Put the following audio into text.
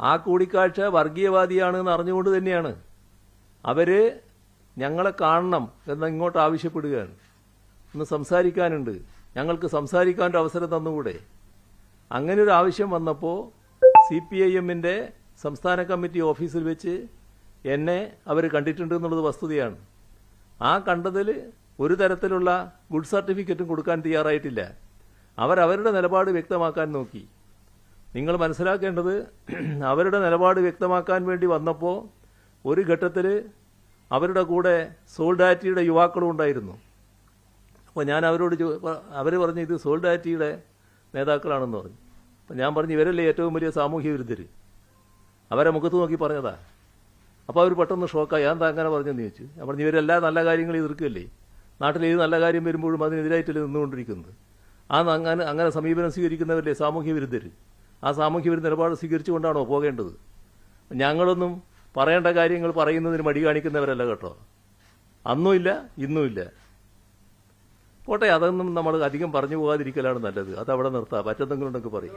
ആ കൂടിക്കാഴ്ച വർഗീയവാദിയാണ് എന്ന് അറിഞ്ഞുകൊണ്ട് തന്നെയാണ്. അവർ ഞങ്ങളെ കാണണം എന്ന് ഇങ്ങോട്ട് ആവശ്യപ്പെടുകയാണ്. ഒന്ന് സംസാരിക്കാനുണ്ട്. ഞങ്ങൾക്ക് സംസാരിക്കാൻ ഒരു അവസരം തന്നുകൂടെ? അങ്ങനെ ഒരു ആവശ്യം വന്നപ്പോൾ സി പി ഐ എമ്മിന്റെ സംസ്ഥാന കമ്മിറ്റി ഓഫീസിൽ വെച്ച് എന്നെ അവർ കണ്ടിട്ടുണ്ട് എന്നുള്ളത് വസ്തുതയാണ്. ആ കണ്ടതിൽ ഒരു തരത്തിലുള്ള ഗുഡ് സർട്ടിഫിക്കറ്റും കൊടുക്കാൻ തയ്യാറായിട്ടില്ല. അവരവരുടെ നിലപാട് വ്യക്തമാക്കാൻ നോക്കി. നിങ്ങൾ മനസ്സിലാക്കേണ്ടത് അവരുടെ നിലപാട് വ്യക്തമാക്കാൻ വേണ്ടി വന്നപ്പോൾ ഒരു ഘട്ടത്തിൽ അവരുടെ കൂടെ സോൾഡാറ്റിയുടെ യുവാക്കളും ഉണ്ടായിരുന്നു. അപ്പോൾ ഞാൻ അവരോട് അവർ പറഞ്ഞു ഇത് സോൾഡാറ്റിയുടെ നേതാക്കളാണെന്ന് പറഞ്ഞു. അപ്പം ഞാൻ പറഞ്ഞു ഇവരല്ലേ ഏറ്റവും വലിയ സാമൂഹ്യ വിരുദ്ധർ അവരെ മുഖത്ത് നോക്കി പറഞ്ഞതാ. അപ്പോൾ അവർ പെട്ടെന്ന് ഷോക്കായി. ഞാൻ അങ്ങനെ പറഞ്ഞെന്ന്? ചോദിച്ചു. ഞാൻ പറഞ്ഞു ഇവരെല്ലാ നല്ല കാര്യങ്ങൾ എതിർക്കുകയല്ലേ? നാട്ടിൽ ഏത് നല്ല കാര്യം വരുമ്പോഴും അതിനെതിരായിട്ടല്ലേ നിന്നുകൊണ്ടിരിക്കുന്നത്? ആ അങ്ങനെ അങ്ങനെ സമീപനം സ്വീകരിക്കുന്നവരല്ലേ സാമൂഹ്യ വിരുദ്ധർ ആ സാമൂഹ്യ ഒരു നിലപാട് സ്വീകരിച്ചുകൊണ്ടാണോ പോകേണ്ടത്? ഞങ്ങളൊന്നും പറയേണ്ട കാര്യങ്ങൾ പറയുന്നതിന് മടി കാണിക്കുന്നവരല്ല കേട്ടോ. അന്നുമില്ല ഇന്നുമില്ല പോട്ടെ അതൊന്നും നമ്മൾ അധികം പറഞ്ഞു പോകാതിരിക്കലാണ് നല്ലത്. അത് അവിടെ നിർത്താം. പറ്റെന്തെങ്കിലും ഉണ്ടെങ്കിൽ പറയും.